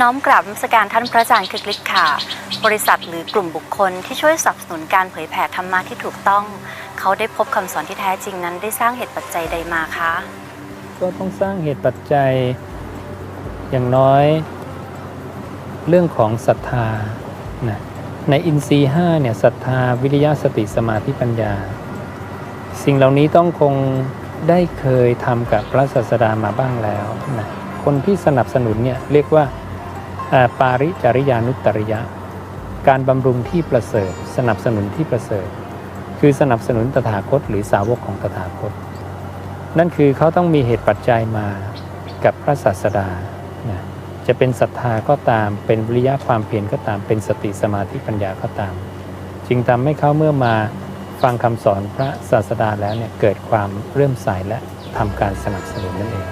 น้อมกราบนมัสการท่านพระอาจารย์คึกฤทธิ์ค่ะ บริษัทหรือกลุ่มบุคคลที่ช่วยสนับสนุนการเผยแผ่ธรรมะที่ถูกต้อง เขาได้พบคำสอนที่แท้จริงนั้น ได้สร้างเหตุปัจจัยใดมาคะ ก็ต้องสร้างเหตุปัจจัยอย่างน้อย เรื่องของศรัทธานะในอินทรีย์ห้าเนี่ยศรัทธาวิริยะสติสมาธิปัญญา สิ่งเหล่านี้ต้องคงได้เคยทำกับพระศาสดามาบ้างแล้วนะคนที่สนับสนุนเนี่ยเรียกว่า ปาริจริยานุตริยะ การบำรุงที่ประเสริฐ สนับสนุนที่ประเสริฐ คือสนับสนุนตถาคตหรือสาวกของตถาคต นั่นคือเขาต้องมีเหตุปัจจัยมากับพระศาสดานะจะเป็นศรัทธาก็ตาม เป็นวิริยะความเพียรก็ตาม เป็นสติสมาธิปัญญาก็ตาม จึงทำให้เขาเมื่อมาฟังคำสอนพระศาสดาแล้วเนี่ยเกิดความเริ่มใสและทำการสนับสนุนนั่นเอง